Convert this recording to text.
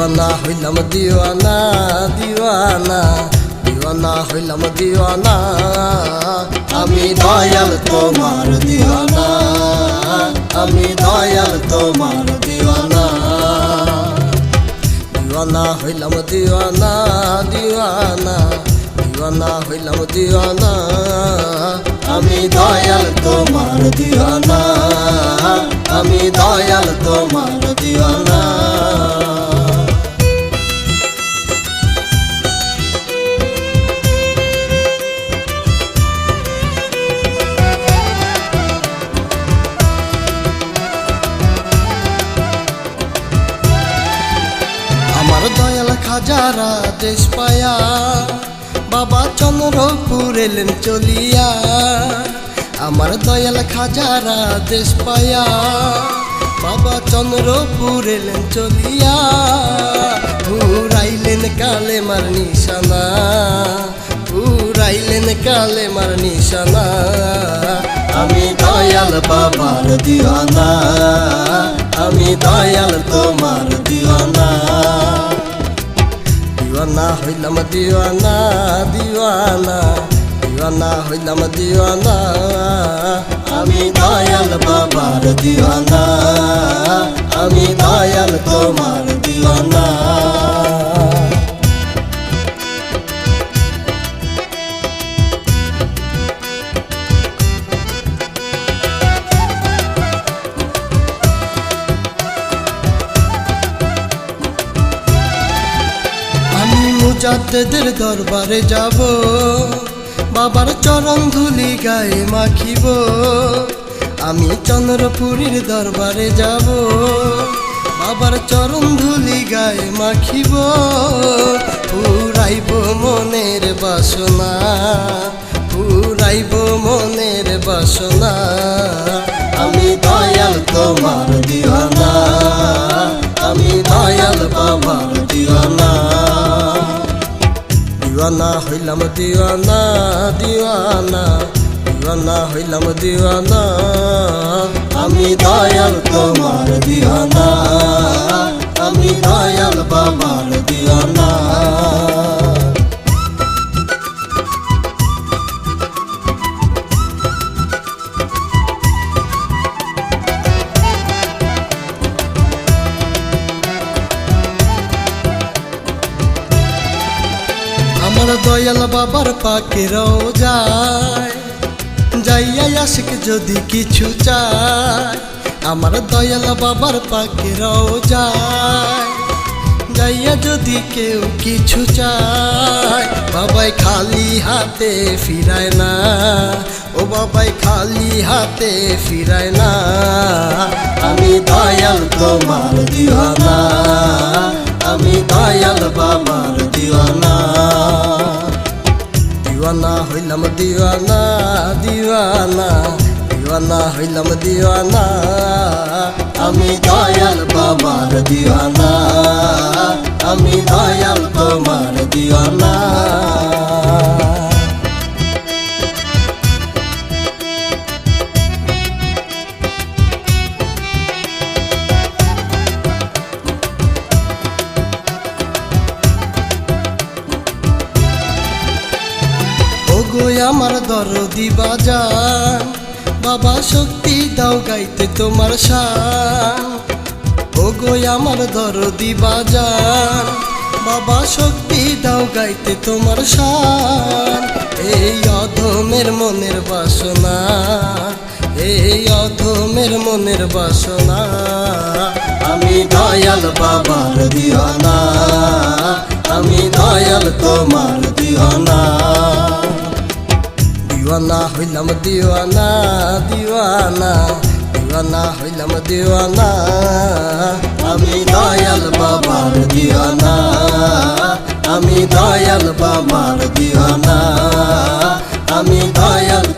দিওয়ানা, হইলাম দিওয়ানা দিওয়ানা দিওয়ানা, হইলাম দিওয়ানা। আমি দয়াল তোমার দিওয়ানা, আমি দয়াল তোমার দিওয়ানা। দিওয়ানা, হইলাম দিওয়ানা দিওয়ানা দিওয়ানা, হইলাম দিওয়ানা। আমি দয়াল তোমার দিওয়ানা, আমি দয়াল তোমার দিওয়ানা। খাজারা দেশ পায়া। বাবা চন্দ্রপুর এলেন চলিয়া। আমার দয়াল খাজারা দেশ পায়া। বাবা চন্দ্রপুর এলেন চলিয়া। পুরাইলেন কালে মার নিশানা। পুরাইলেন কালে মার নিশানা। আমি দয়াল বাবার দিওয়ানা। আমি দয়াল তোমার দিওয়ানা হইলাম দিওয়ানা দিওয়ানা দিওয়ানা হইলাম দিওয়ানা। আমি দয়াল বাবার দিওয়ানা আমি দয়াল মুজাদ্দেদের দরবারে যাব। বাবার চরণ ধুলি গায়ে মাখিব। আমি চন্দ্রপুরীর দরবারে যাব। বাবার চরণ ধুলি গায়ে মাখিব। পুরাইব মনের বাসনা। পুরাইব মনের বাসনা। আমি দয়াল তোমার দিওয়ানা হইলাম দিওয়ানা দিওয়ানা। দিওয়ানা হইলাম দিওয়ানা। আমি দয়াল তোমার দয়াল বাবার পাকেরাও যায়। যাইয়া আশিক যদি কিছু চায়, আমার দয়াল বাবার পাকেরাও যায়। যাইয়া যদি কেউ কিছু চায়, বাবাই খালি হাতে ফিরায় না। ও বাবাই খালি হাতে ফিরায় না। আমি দয়াল তোমার হইলাম দিওয়ানা দিওয়ানা দিওয়ানা হইলাম দিওয়ানা। আমি দয়াল বাবার দিওয়ানা আমি দয়াল তোমার দিওয়ানা। আমার দরদি বাজান। বাবা, শক্তি দাও গাইতে তোমার শান ওগো, আমার দরদি বাজান। বাবা, শক্তি দাও গাইতে তোমার শান এই অধমের মনের বাসনা, এই অধমের মনের বাসনা। আমি দয়াল বাবার দিওয়ানা, আমি দয়াল তোমার দিওয়ানা দিওয়ানা দিওয়ানা হইলাম দিওয়ানা। আমি দয়াল বাবার দিওয়ানা, আমি দয়াল বাবার দিওয়ানা। আমি দয়াল